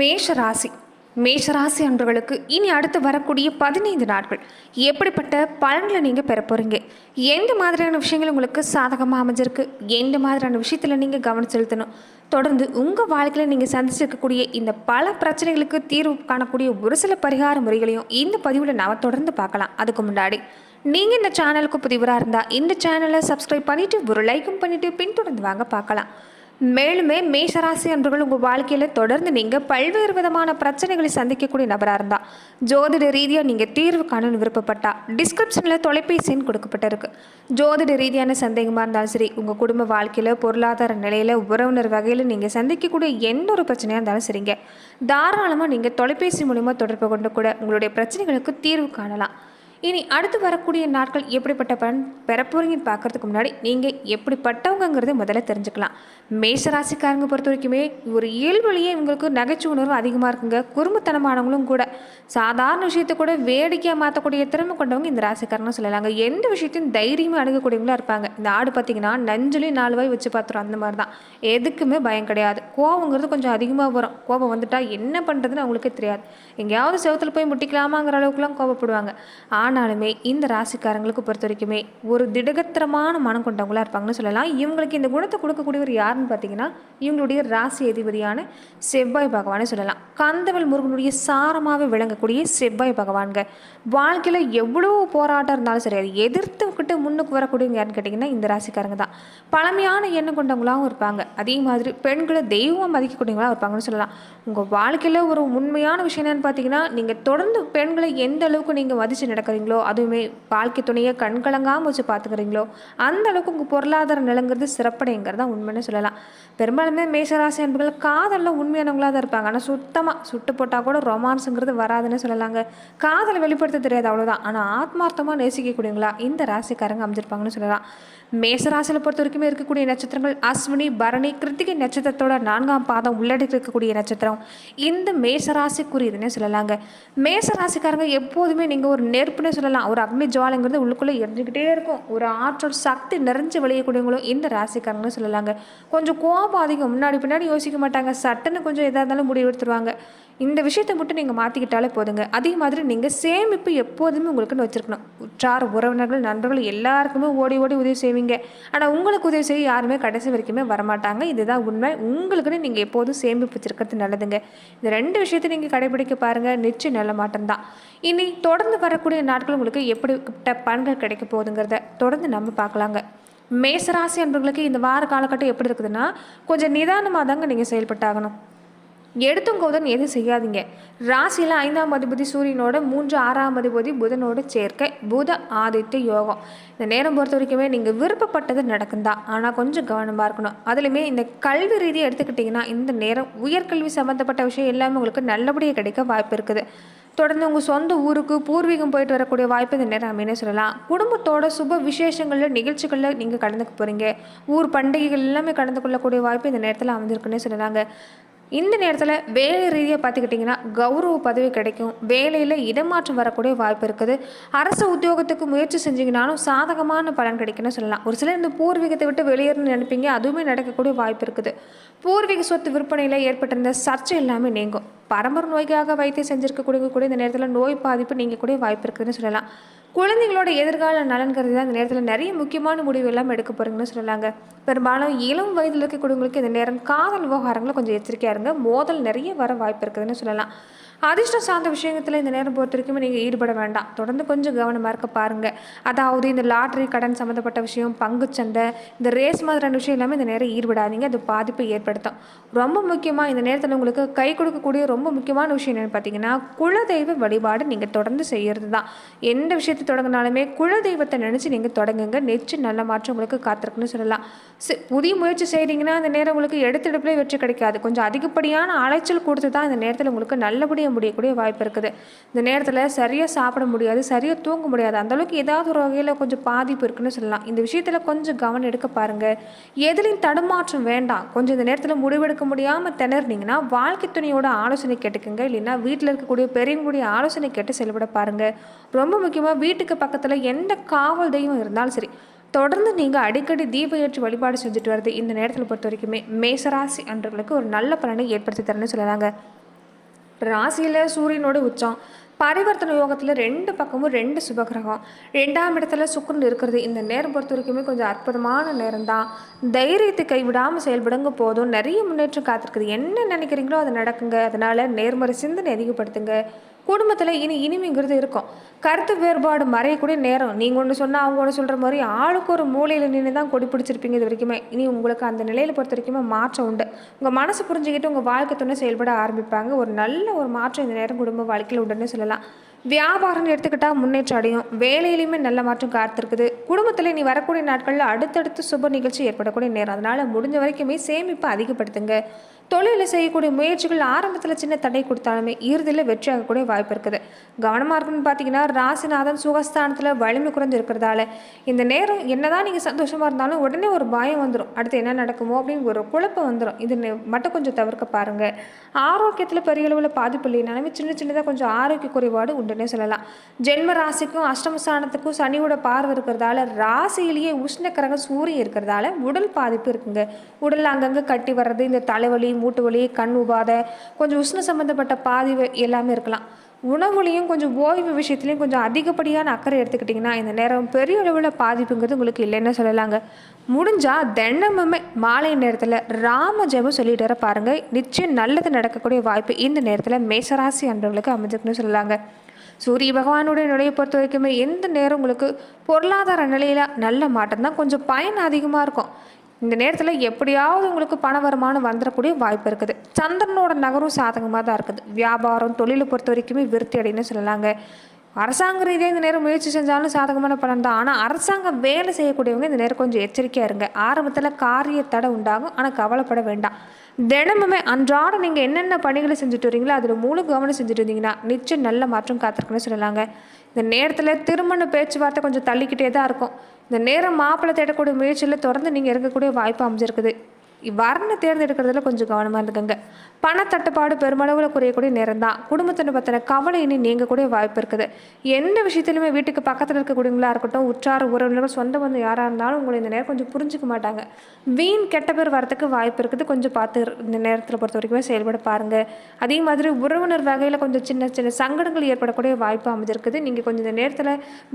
மேஷ ராசி மேஷ ராசி அன்பர்களுக்கு இனி அடுத்து வரக்கூடிய பதினைந்து நாட்கள். எப்படிப்பட்ட பலன்களை நீங்கள் பெற போகிறீங்க எந்த மாதிரியான விஷயங்கள் உங்களுக்கு சாதகமாக அமைஞ்சிருக்கு? எந்த மாதிரியான விஷயத்தில் நீங்கள் கவனம் செலுத்தணும்? தொடர்ந்து உங்கள் வாழ்க்கையில் நீங்கள் சந்திச்சிருக்கக்கூடிய இந்த பல பிரச்சனைகளுக்கு தீர்வு காணக்கூடிய ஒரு சில பரிகார முறைகளையும் இந்த பதிவில் நாம் தொடர்ந்து பார்க்கலாம். அதுக்கு முன்னாடி நீங்கள் இந்த சேனலுக்கு புதிவராக இருந்தால் இந்த சேனலை சப்ஸ்கிரைப் பண்ணிவிட்டு ஒரு லைக்கும் பண்ணிவிட்டு பின்தொடர்ந்து வாங்க பார்க்கலாம். மேலுமே மேஷராசி அன்பர்கள் உங்கள் வாழ்க்கையில் தொடர்ந்து நீங்கள் பல்வேறு விதமான பிரச்சனைகளை சந்திக்கக்கூடிய நபராக இருந்தால் ஜோதிட ரீதியாக நீங்கள் தீர்வு காணணும்னு விருப்பப்பட்டா டிஸ்கிரிப்ஷனில் தொலைபேசின்னு கொடுக்கப்பட்டிருக்கு. ஜோதிட ரீதியான சந்தேகமாக இருந்தாலும் சரி உங்கள் குடும்ப வாழ்க்கையில் பொருளாதார நிலையில் உறவினர் வகையில் நீங்கள் சந்திக்கக்கூடிய எந்த ஒரு பிரச்சனையாக இருந்தாலும் சரிங்க. தாராளமாக நீங்கள் தொலைபேசி மூலிமா தொடர்பு கொண்டு கூட உங்களுடைய பிரச்சனைகளுக்கு தீர்வு காணலாம். இனி அடுத்து வரக்கூடிய நாட்கள் எப்படிப்பட்ட பலன் பெறப்போறீங்கன்னு பார்க்கறதுக்கு முன்னாடி நீங்கள் எப்படிப்பட்டவங்கிறத முதல்ல தெரிஞ்சுக்கலாம். மேஷராசிக்காரங்க பொறுத்த வரைக்குமே ஒரு இயல்புலேயே இவங்களுக்கு நகைச்சுவை உணர்வு அதிகமாக இருக்குங்க. குறும்புத்தனமானவங்களும் கூட. சாதாரண விஷயத்தை கூட வேடிக்கையாக மாற்றக்கூடிய திறமை கொண்டவங்க இந்த ராசிக்காரங்க சொல்லலாங்க. எந்த விஷயத்தையும் தைரியமாக அணுகக்கூடியவங்களா இருப்பாங்க. இந்த ஆடு பார்த்தீங்கன்னா நஞ்சுலேயும் நாலு வாய் வச்சு பார்த்துரும் அந்த மாதிரி தான் எதுக்குமே பயம் கிடையாது. கோவங்கிறது கொஞ்சம் அதிகமாக வரும். கோபம் வந்துட்டால் என்ன பண்ணுறதுன்னு அவங்களுக்கே தெரியாது. எங்கேயாவது செவத்தில் போய் முட்டிக்கலாமாங்கிற அளவுக்குலாம் கோபப்படுவாங்க. ஆனாலுமே இந்த ராசிக்காரங்களுக்கு பொறுத்த வரைக்குமே ஒரு திடகத்திரமான மனம் கொண்டவங்களா இருப்பாங்கன்னு சொல்லலாம். இவங்களுக்கு இந்த குணத்தை கொடுக்கக்கூடிய ஒரு யார் யாருன்னு பார்த்தீங்கன்னா இவங்களுடைய ராசி அதிபதியான செவ்வாய் பகவானே சொல்லலாம். கந்தவல் முருகனுடைய சாரமாகவே விளங்கக்கூடிய செவ்வாய் பகவான்க வாழ்க்கையில் எவ்வளோ போராட்டம் இருந்தாலும் சரி அது எதிர்த்துக்கிட்டு முன்னுக்கு வரக்கூடியவங்க யாருன்னு கேட்டிங்கன்னா இந்த ராசிக்காரங்க தான். பழமையான எண்ணம் கொண்டவங்களாகவும் இருப்பாங்க. அதே மாதிரி பெண்களை தெய்வம் மதிக்கக்கூடியவங்களாக இருப்பாங்கன்னு சொல்லலாம். உங்கள் வாழ்க்கையில் ஒரு உண்மையான விஷயம் என்னன்னு பார்த்தீங்கன்னா நீங்கள் தொடர்ந்து பெண்களை எந்த அளவுக்கு நீங்கள் மதித்து நடக்கிறீங்களோ அதுவுமே வாழ்க்கை துணையை கண்கலங்காமல் வச்சு பார்த்துக்கிறீங்களோ அந்த அளவுக்கு உங்கள் பொருளாதார நிலங்கிறது சிறப்படைங்கிறது தான் உண்மைன்னு சொல்லலாம். பெரும்பாலுமே மேஷராசி அன்புகள் காதலில் உண்மையானவங்களாக தான் இருப்பாங்க. ஆனால் சுத்தமாக சுட்டு போட்டால் கூட ரொமான்ஸுங்கிறது வராதுன்னு சொல்லலாங்க. காதலை வெளிப்படுத்த தெரியாது அவ்வளோதான் ஆனால் ஆத்மார்த்தமாக நேசிக்கக்கூடியவங்களா இந்த ராசிக்காரங்க அமைஞ்சிருப்பாங்கன்னு சொல்லலாம். மேசராசியில் பொறுத்த வரைக்குமே இருக்கக்கூடிய நட்சத்திரங்கள் அஸ்வினி பரணி கிருத்திகை நட்சத்திரத்தோட நான்காம் பாதம் உள்ளடக்கி இருக்கக்கூடிய நட்சத்திரம். இந்த மேசராசிக்குரியதுன்னே சொல்லலாங்க. மேசராசிக்காரங்க எப்போதுமே நீங்கள் ஒரு நெருப்புனே சொல்லலாம். ஒரு அக்னி ஜுவாலைங்கிறது உள்ளுக்குள்ளே எரிஞ்சுக்கிட்டே இருக்கும். ஒரு ஆற்றல் சக்தி நிறைஞ்சு விளையக்கூடியவங்களும் இந்த ராசிக்காரங்கன்னு சொல்லலாங்க. கொஞ்சம் கோபம் அதிகம். முன்னாடி பின்னாடி யோசிக்க மாட்டாங்க. சட்டன்னு கொஞ்சம் எதாக இருந்தாலும் முடிவு எடுத்துருவாங்க. இந்த விஷயத்தை மட்டும் நீங்கள் மாற்றிக்கிட்டாலே போதுங்க. அதே மாதிரி நீங்கள் சேமிப்பு எப்போதுமே உங்களுக்குன்னு வச்சுருக்கணும். உற்றார் உறவினர்கள் நண்பர்கள் எல்லாருக்குமே ஓடி ஓடி உதவி செய்வீங்க. ஆனால் உங்களுக்கு உதவி செய்ய யாருமே கடைசி வரைக்குமே வரமாட்டாங்க. இதுதான் உண்மை. உங்களுக்குன்னு நீங்கள் எப்போதும் சேமிப்பு வச்சுருக்கிறது நல்லதுங்க. இந்த ரெண்டு விஷயத்தை நீங்கள் கடைபிடிக்க பாருங்கள் நிச்சயம் நல்ல மாற்றம் தான். இனி தொடர்ந்து வரக்கூடிய நாட்கள் உங்களுக்கு எப்படிப்பட்ட பலன்கள் கிடைக்க போகுதுங்கிறத தொடர்ந்து நம்ம பார்க்கலாங்க. மேசராசி அன்பர்களுக்கு இந்த வார காலகட்டம் எப்படி இருக்குதுன்னா கொஞ்சம் நிதானமாக தாங்க நீங்கள் செயல்பட்டாகணும். எடுத்தும் கௌதன் எதுவும் செய்யாதீங்க. ராசியில் ஐந்தாம் அதிபதி சூரியனோட மூன்று ஆறாம் அதிபதி புதனோட சேர்க்கை புத ஆதித்ய யோகம். இந்த நேரம் பொறுத்த வரைக்குமே நீங்கள் விருப்பப்பட்டது நடக்குந்தான் ஆனால் கொஞ்சம் கவனமாக இருக்கணும். அதுலேயுமே இந்த கல்வி ரீதியை எடுத்துக்கிட்டிங்கன்னா இந்த நேரம் உயர்கல்வி சம்மந்தப்பட்ட விஷயம் எல்லாமே உங்களுக்கு நல்லபடியாக கிடைக்க வாய்ப்பு இருக்குது. தொடர்ந்து உங்கள் சொந்த ஊருக்கு பூர்வீகம் போயிட்டு வரக்கூடிய வாய்ப்பு இந்த நேரம் அமைனே சொல்லலாம்? குடும்பத்தோட சுப விசேஷங்களில் நிகழ்ச்சிகளில் நீங்கள் கலந்துக்க போகிறீங்க ஊர் பண்டிகைகள் எல்லாமே கலந்து கொள்ளக்கூடிய வாய்ப்பு இந்த நேரத்தில் அமைஞ்சிருக்குன்னே சொல்லலாங்க. இந்த நேரத்தில் வேலை ரீதியாக பார்த்துக்கிட்டிங்கன்னா கௌரவ பதவி கிடைக்கும். வேலையில் இடமாற்றம் வரக்கூடிய வாய்ப்பு இருக்குது. அரசு உத்தியோகத்துக்கு முயற்சி செஞ்சிங்கனாலும் சாதகமான பலன் கிடைக்குன்னு சொல்லலாம். ஒரு சிலர் இந்த பூர்வீகத்தை விட்டு வெளியேறணும்னு நினைப்பீங்க. அதுவுமே நடக்கக்கூடிய வாய்ப்பு இருக்குது. பூர்வீக சொத்து விற்பனையில் ஏற்பட்டிருந்த சர்ச்சை எல்லாமே நீங்கும். பரம்பரை நோய்க்காக வைத்தியம் செஞ்சுருக்கக்கூடிய கூட இந்த நேரத்தில் நோய் பாதிப்பு நீங்கள் கூட வாய்ப்பு இருக்குதுன்னு சொல்லலாம். குழந்தைங்களோட எதிர்கால நலன் கருதி தான் இந்த நேரத்தில் நிறைய முக்கியமான முடிவு எல்லாம் எடுக்க போகிறீங்கன்னு சொல்லலாங்க பெரும்பாலும் இளம் வயதில் இருக்கக்கூடியவங்களுக்கு இந்த நேரம் காதல் விவகாரங்களை கொஞ்சம் எச்சரிக்கையாக இருங்க. மோதல் நிறைய வர வாய்ப்பு இருக்குதுன்னு சொல்லலாம். அதிர்ஷ்டம் சார்ந்த விஷயத்தில் இந்த நேரம் பொறுத்த வரைக்கும் நீங்கள் ஈடுபட வேண்டாம். தொடர்ந்து கொஞ்சம் கவனமாக இருக்க பாருங்கள் அதாவது இந்த லாட்ரி கடன் சம்மந்தப்பட்ட விஷயம் பங்குச்சந்தை இந்த ரேஸ் மாதிரியான விஷயம் எல்லாமே இந்த நேரம் ஈடுபடாதீங்க. அது பாதிப்பை ஏற்படுத்தும். ரொம்ப முக்கியமாக இந்த நேரத்தில் உங்களுக்கு கை கொடுக்கக்கூடிய ரொம்ப முக்கியமான விஷயம் என்னென்னு பார்த்தீங்கன்னா குலதெய்வ வழிபாடு நீங்கள் தொடர்ந்து செய்கிறது தான் எந்த விஷயத்தை தொடங்கினாலுமே குலதெய்வத்தை நினச்சி நீங்கள் தொடங்குங்க. நெச்சு நல்ல மாற்றம் உங்களுக்கு காத்திருக்குன்னு சொல்லலாம். சி- புதிய முயற்சி செய்கிறீங்கன்னா அந்த நேரம் உங்களுக்கு எடுத்தெடுப்பிலே வெற்றி கிடைக்காது. கொஞ்சம் அதிகப்படியான அலைச்சல் கொடுத்து தான் இந்த நேரத்தில் உங்களுக்கு நல்லபடியாக முடியக்கூடிய வாய்ப்பு இருக்குது. இந்த நேரத்தில் சரியாக சாப்பிட முடியாது சரியாக தூங்க முடியாது அந்த அளவுக்கு ஏதாவது ஒரு வகையில் கொஞ்சம் பாதிப்பு இருக்குன்னு சொல்லலாம். இந்த விஷயத்தில் கொஞ்சம் கவனம் எடுக்க பாருங்கள் எதுலையும் தடுமாற்றம் வேண்டாம். கொஞ்சம் இந்த நேரத்தில் முடிவெடுக்க முடியாமல் திணறினீங்கன்னா வாழ்க்கை துணையோட ஆலோசனை கேட்டுக்கோங்க. இல்லைன்னா வீட்டில் இருக்கக்கூடிய பெரியவங்களுடைய ஆலோசனை கேட்டு செயல்பட பாருங்கள் ரொம்ப முக்கியமாக வீட்டுக்கு பக்கத்தில் எந்த காவல் தெய்வம் இருந்தாலும் சரி தொடர்ந்து நீங்கள் அடிக்கடி தீப ஏற்றி வழிபாடு செஞ்சுட்டு வரது இந்த நேரத்தில் பொறுத்த வரைக்குமே மேசராசி அன்றர்களுக்கு ஒரு நல்ல பலனை ஏற்படுத்தி தரேன்னு சொல்லலாங்க. ராசியில் சூரியனோட உச்சம். பரிவர்த்தனை யோகத்தில் ரெண்டு பக்கமும் ரெண்டு சுபகிரகம். ரெண்டாம் இடத்துல சுக்கரன் இருக்கிறது. இந்த நேரம் பொறுத்த வரைக்குமே கொஞ்சம் அற்புதமான நேரம் தான் தைரியத்தை கைவிடாமல் செயல்படுங்க போதும். நிறைய முன்னேற்றம் காத்திருக்குது. என்ன நினைக்கிறீங்களோ அது நடக்குங்க. அதனால் நேர்மறை சிந்தனை அதிகப்படுத்துங்க. குடும்பத்தில் இனி இனிமைங்கிறது இருக்கும். கருத்து வேறுபாடு மறையக்கூடிய நேரம். நீங்கள் ஒன்று சொன்னால் அவங்க ஒன்று சொல்கிற மாதிரி ஆளுக்கு ஒரு மூலையில் நின்று தான் கொடி பிடிச்சிருப்பீங்க இது வரைக்குமே. இனி உங்களுக்கு அந்த நிலையில் பொறுத்த வரைக்குமே மாற்றம் உண்டு. உங்கள் மனசு புரிஞ்சுக்கிட்டு உங்கள் வாழ்க்கை துணை செயல்பட ஆரம்பிப்பாங்க. ஒரு நல்ல ஒரு மாற்றம் இந்த நேரம் குடும்ப வாழ்க்கையில் உண்டுன்னு சொல்லலாம். வியாபாரம்னு எடுத்துக்கிட்டால் முன்னேற்றம் அடையும். வேலையிலையுமே நல்ல மாற்றம் காத்திருக்குது. குடும்பத்தில் நீ வரக்கூடிய நாட்களில் அடுத்தடுத்து சுப நிகழ்ச்சி ஏற்படக்கூடிய நேரம். அதனால் முடிஞ்ச வரைக்குமே சேமிப்பை அதிகப்படுத்துங்க. தொழிலில் செய்யக்கூடிய முயற்சிகள் ஆரம்பத்தில் சின்ன தடை கொடுத்தாலுமே இறுதியில் வெற்றி ஆகக்கூடிய வாய்ப்பு இருக்குது. கவனமாக இருக்குன்னு பார்த்தீங்கன்னா ராசிநாதன் சுகஸ்தானத்தில் வலிமை குறைஞ்சு இருக்கிறதால இந்த நேரம் என்னதான் நீங்கள் சந்தோஷமாக இருந்தாலும் உடனே ஒரு பயம் வந்துடும் அடுத்து என்ன நடக்குமோ அப்படின்னு ஒரு குழப்பம் வந்துடும் இது மட்டும் கொஞ்சம் தவிர்க்க பாருங்கள் ஆரோக்கியத்தில் பெரிய அளவில் பாதிப்பு இல்லைனாலுமே சின்ன சின்னதாக கொஞ்சம் ஆரோக்கிய குறைபாடு உண்டுன்னே சொல்லலாம். ஜென்ம ராசிக்கும் அஷ்டமஸ்தானத்துக்கும் சனியோட பார்வை இருக்கிறதால ராசியிலேயே உஷ்ணக்கிரகம் சூரியன் இருக்கிறதால உடல் பாதிப்பு இருக்குங்க. உடல் அங்கங்கே கட்டி வர்றது இந்த தலைவலி மூட்டு வலி கண் உபாதை கொஞ்சம் உஷ்ண சம்மந்தப்பட்ட பாதிப்பு எல்லாமே இருக்கலாம். உணவுலையும் கொஞ்சம் ஓய்வு விஷயத்துலையும் கொஞ்சம் அதிகப்படியான அக்கறை எடுத்துக்கிட்டிங்கன்னா இந்த நேரம் பெரிய அளவில் பாதிப்புங்கிறது உங்களுக்கு இல்லைன்னு சொல்லலாங்க. முடிஞ்சால் தினமுமே மாலை நேரத்தில் ராம ஜெபம் சொல்லிட்டு வர பாருங்கள் நிச்சயம் நல்லது நடக்கக்கூடிய வாய்ப்பு இந்த நேரத்தில் மேசராசி அன்றவர்களுக்கு அமைஞ்சிருக்குன்னு சொல்லலாங்க. சூரிய பகவானுடைய நிலையை பொறுத்த வரைக்குமே எந்த நேரம் உங்களுக்கு பொருளாதார நிலையில் நல்ல மாற்றம் தான் கொஞ்சம் பயன் அதிகமாக இருக்கும். இந்த நேரத்தில் எப்படியாவது உங்களுக்கு பண வருமானம் வந்துடக்கூடிய வாய்ப்பு இருக்குது. சந்திரனோட நகரும் சாதகமாக தான் இருக்குது. வியாபாரம் தொழிலை பொறுத்த வரைக்குமே விருத்தி அடைன்னு சொல்லலாங்க. அரசாங்க ரீதியாக இந்த நேரம் முயற்சி செஞ்சாலும் சாதகமான பலன் தான். ஆனால் அரசாங்கம் வேலை செய்யக்கூடியவங்க இந்த நேரம் கொஞ்சம் எச்சரிக்கையாக இருங்க. ஆரம்பத்தில் காரிய தடை உண்டாகும். ஆனால் கவலைப்பட வேண்டாம். தினமுமே அன்றாட நீங்கள் என்னென்ன பணிகளை செஞ்சுட்டு வரீங்களோ அதில் முழு கவனம் செஞ்சுட்டு இருந்தீங்கன்னா நிச்சயம் நல்ல மாற்றம் காத்திருக்குன்னு சொல்லலாங்க. இந்த நேரத்தில் திருமண பேச்சுவார்த்தை கொஞ்சம் தள்ளிக்கிட்டே தான் இருக்கும். இந்த நேரம் மாப்பிள்ளை தேடக்கூடிய முயற்சியில் தொடர்ந்து நீங்கள் இருக்கக்கூடிய வாய்ப்பு அமைஞ்சிருக்குது. வரனை தேர்ந்தெடுக்கிறதுல கொஞ்சம் கவனமாக இருந்துக்கங்க. பணத்தட்டுப்பாடு பெருமளவில் குறையக்கூடிய நேரம் தான் குடும்பத்தினை பற்றின கவலை இனி நீங்கக்கூடிய வாய்ப்பு இருக்குது. எந்த விஷயத்திலுமே வீட்டுக்கு பக்கத்தில் இருக்கக்கூடியவங்களா இருக்கட்டும் உற்றார் உறவினர்கள் சொந்த பந்தம் யாராக இருந்தாலும் உங்களை இந்த நேரம் கொஞ்சம் புரிஞ்சுக்க மாட்டாங்க. வீண் கெட்ட பேர் வரத்துக்கு வாய்ப்பு இருக்குது. கொஞ்சம் பார்த்து இந்த நேரத்தில் பொறுத்த வரைக்குமே செயல்பட பாருங்கள் அதே மாதிரி உறவினர் வகையில் கொஞ்சம் சின்ன சின்ன சங்கடங்கள் ஏற்படக்கூடிய வாய்ப்பு அமைஞ்சிருக்குது. நீங்கள் கொஞ்சம் இந்த நேரத்தில்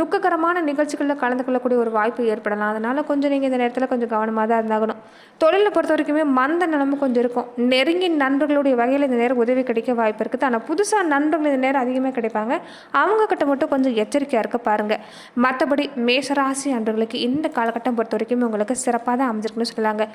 துக்ககரமான நிகழ்ச்சிகளில் கலந்து கொள்ளக்கூடிய ஒரு வாய்ப்பு ஏற்படலாம். அதனால் கொஞ்சம் நீங்கள் இந்த நேரத்தில் கொஞ்சம் கவனமாக தான் இருந்தாகணும். தொழிலில் பொறுத்த வரைக்குமே மந்த நிலைமை கொஞ்சம் இருக்கும். நெருங்கிய நண்பர்களுடைய வகையில் இந்த நேரம் உதவி கிடைக்க வாய்ப்பு இருக்குது. ஆனால் புதுசாக நண்பர்கள் இந்த நேரம் அதிகமாக கிடைப்பாங்க. அவங்கக்கிட்ட மட்டும் கொஞ்சம் எச்சரிக்கையாக இருக்க பாருங்கள் மற்றபடி மேசராசி அன்பர்களுக்கு இந்த காலகட்டம் பொறுத்த வரைக்கும் உங்களுக்கு சிறப்பாக தான் அமைஞ்சிருக்குன்னு சொல்லலாங்க.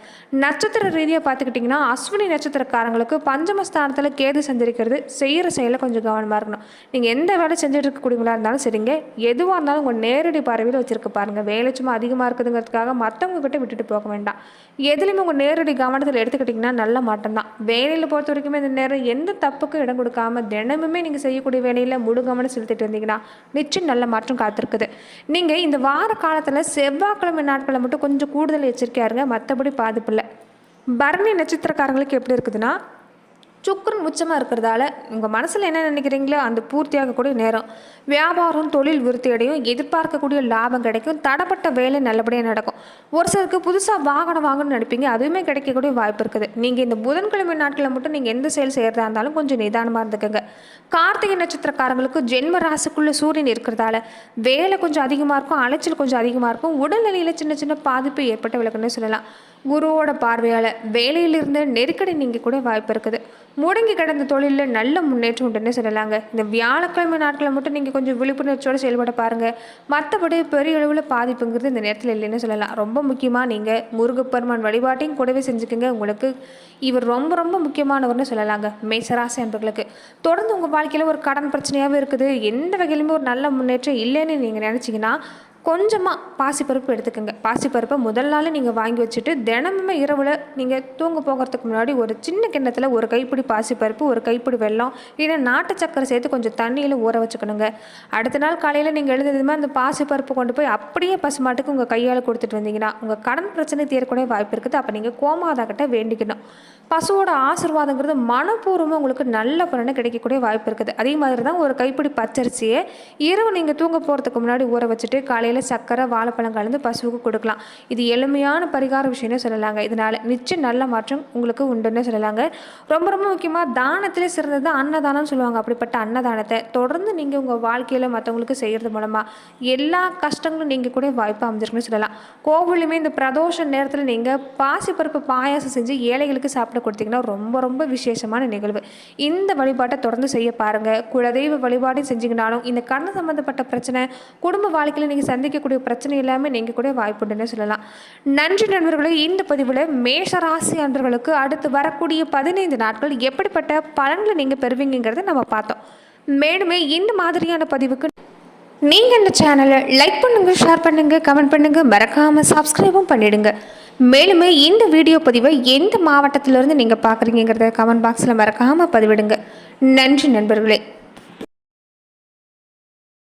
நட்சத்திர ரீதியாக பார்த்துக்கிட்டிங்கன்னா அஸ்வினி நட்சத்திரக்காரங்களுக்கு பஞ்சமஸ்தானத்தில் கேது சந்திரிக்கிறது செய்கிற செயலில் கொஞ்சம் கவனமாக இருக்கணும். நீங்கள் எந்த வேலை செஞ்சுட்டு இருக்கக்கூடியவங்களா இருந்தாலும் சரிங்க. எதுவாக இருந்தாலும் உங்கள் நேரடி பார்வையில் வச்சுருக்க பாருங்கள் வேலை சும்மா அதிகமாக இருக்குதுங்கிறதுக்காக மற்றவங்க கிட்ட விட்டுட்டு போக வேண்டாம். எதுலேயுமே உங்கள் நேரடி கவனத்தில் எடுத்துக்கிட்டிங்கன்னா நல்ல மாட்டம் தான் வேலையில் பொறுத்த வரைக்குமே இந்த நேரம் எந்த தப்புக்கும் இடம் கொடுக்காம தினமுமே நீங்கள் செய்யக்கூடிய வேலையில் முழு கவனம் செலுத்திட்டு இருந்தீங்கன்னா நிச்சயம் நல்ல மாற்றம் காத்திருக்குது. நீங்கள் இந்த வார காலத்தில் செவ்வாய்க்கிழமை நாட்களை மட்டும் கொஞ்சம் கூடுதல் எச்சரிக்கையாக இருங்க மற்றபடி பாதிப்பு இல்லை. பரணி நட்சத்திரக்காரங்களுக்கு எப்படி இருக்குதுன்னா சுக்கரன் உச்சமாக இருக்கிறதால உங்கள் மனசில் என்ன நினைக்கிறீங்களோ அந்த பூர்த்தியாகக்கூடிய நேரம். வியாபாரம் தொழில் விருத்தி அடையும் எதிர்பார்க்கக்கூடிய லாபம் கிடைக்கும் தடப்பட்ட வேலை நல்லபடியாக நடக்கும். ஒரு சிலருக்கு புதுசாக வாகனம் வாங்கணும்னு நினைப்பீங்க அதுவுமே கிடைக்கக்கூடிய வாய்ப்பு இருக்குது. நீங்கள் இந்த புதன்கிழமை நாட்களில் மட்டும் நீங்கள் எந்த செயல் செய்கிறதா இருந்தாலும் கொஞ்சம் நிதானமாக இருந்துக்கோங்க. கார்த்திகை நட்சத்திரக்காரங்களுக்கு ஜென்ம ராசிக்குள்ள சூரியன் இருக்கிறதால வேலை கொஞ்சம் அதிகமாக இருக்கும் அலைச்சல் கொஞ்சம் அதிகமாக இருக்கும். உடல்நிலையில் சின்ன சின்ன பாதிப்பு ஏற்பட்ட விளக்குன்னு சொல்லலாம். குருவோட பார்வையால் வேலையிலிருந்து நெருக்கடி நீங்க கூட வாய்ப்பு இருக்குது. முடங்கி கிடந்த தொழிலில் நல்ல முன்னேற்றம் உண்டுன்னு சொல்லலாங்க. இந்த வியாழக்கிழமை நாட்களை மட்டும் நீங்கள் கொஞ்சம் விழிப்புணர்ச்சியோடு செயல்பட பாருங்கள் மற்றபடி பெரிய அளவில் பாதிப்புங்கிறது இந்த நேரத்தில் இல்லைன்னு சொல்லலாம். ரொம்ப முக்கியமாக நீங்கள் முருகப்பெருமான் வழிபாட்டையும் கூடவே செஞ்சுக்கோங்க. உங்களுக்கு இவர் ரொம்ப ரொம்ப முக்கியமானவர்னு சொல்லலாங்க. மேசராசி அன்பர்களுக்கு. தொடர்ந்து உங்கள் வாழ்க்கையில் ஒரு கடன் பிரச்சனையாகவே இருக்குது. எந்த வகையிலுமே ஒரு நல்ல முன்னேற்றம் இல்லைன்னு நீங்கள் நினச்சிங்கன்னா கொஞ்சமாக பாசிப்பருப்பு எடுத்துக்கோங்க. பாசிப்பருப்பை முதல் நாள் நீங்கள் வாங்கி வச்சுட்டு தினமுமே இரவில் நீங்கள் தூங்க போகிறதுக்கு முன்னாடி ஒரு சின்ன கிண்ணத்தில் ஒரு கைப்பிடி பாசிப்பருப்பு ஒரு கைப்பிடி வெள்ளம் இல்லை நாட்டு சக்கரை சேர்த்து கொஞ்சம் தண்ணியில் ஊற வச்சுக்கணுங்க. அடுத்த நாள் காலையில் நீங்கள் எழுந்ததுமே அந்த பாசிப்பருப்பு கொண்டு போய் அப்படியே பசுமாட்டுக்கு உங்கள் கையால் கொடுத்துட்டு வந்தீங்கன்னா உங்கள் கடன் பிரச்சனை தீரக்கூடிய வாய்ப்பு இருக்குது. அப்போ நீங்கள் கோமாதா கிட்ட வேண்டிக்கணும். பசுவோட ஆசீர்வாதங்கிறது மனப்பூர்வமாக உங்களுக்கு நல்ல பலனை கிடைக்கக்கூடிய வாய்ப்பு இருக்குது. அதே மாதிரி தான் ஒரு கைப்பிடி பச்சரிசியை இரவு நீங்கள் தூங்க போகிறதுக்கு முன்னாடி ஊற வச்சுட்டு காலையில் பாலில் சர்க்கரை வாழைப்பழம் கலந்து பசுவுக்கு கொடுக்கலாம். இது எளிமையான பரிகார விஷயம்னு சொல்லலாங்க. இதனால் நிச்சயம் நல்ல மாற்றம் உங்களுக்கு உண்டுன்னு சொல்லலாங்க. ரொம்ப ரொம்ப முக்கியமாக தானத்திலே சிறந்தது அன்னதானம்னு சொல்லுவாங்க. அப்படிப்பட்ட அன்னதானத்தை தொடர்ந்து நீங்கள் உங்கள் வாழ்க்கையில் மற்றவங்களுக்கு செய்கிறது மூலமாக எல்லா கஷ்டங்களும் நீங்கள் கூட வாய்ப்பு அமைஞ்சிருக்குன்னு சொல்லலாம். கோவிலுமே இந்த பிரதோஷ நேரத்தில் நீங்கள் பாசிப்பருப்பு பாயாசம் செஞ்சு ஏழைகளுக்கு சாப்பிட கொடுத்தீங்கன்னா ரொம்ப ரொம்ப விசேஷமான நிகழ்வு. இந்த வழிபாட்டை தொடர்ந்து செய்ய பாருங்கள் குலதெய்வ வழிபாடும் செஞ்சீங்கனாலும் இந்த கண்ணு சம்மந்தப்பட்ட பிரச்சனை குடும்ப வாழ்க்கையில் நீங்கள் சந்தி சந்திக்கக்கூடிய பிரச்சனை எல்லாமே நீங்கள் கூட வாய்ப்புண்டுன்னு சொல்லலாம். நன்றி நண்பர்களே இந்த பதிவில் மேஷராசி அன்றர்களுக்கு அடுத்து வரக்கூடிய பதினைந்து நாட்கள் எப்படிப்பட்ட பலன்களை நீங்கள் பெறுவீங்கிறத நம்ம பார்த்தோம். மேலுமே இந்த மாதிரியான பதிவுக்கு நீங்கள் இந்த சேனலை லைக் பண்ணுங்க ஷேர் பண்ணுங்க கமெண்ட் பண்ணுங்க மறக்காமல் சப்ஸ்கிரைபும் பண்ணிடுங்க. மேலுமே இந்த வீடியோ பதிவை எந்த மாவட்டத்திலிருந்து நீங்கள் பார்க்குறீங்கிறத கமெண்ட் பாக்ஸில் மறக்காமல் பதிவிடுங்க. நன்றி நண்பர்களே.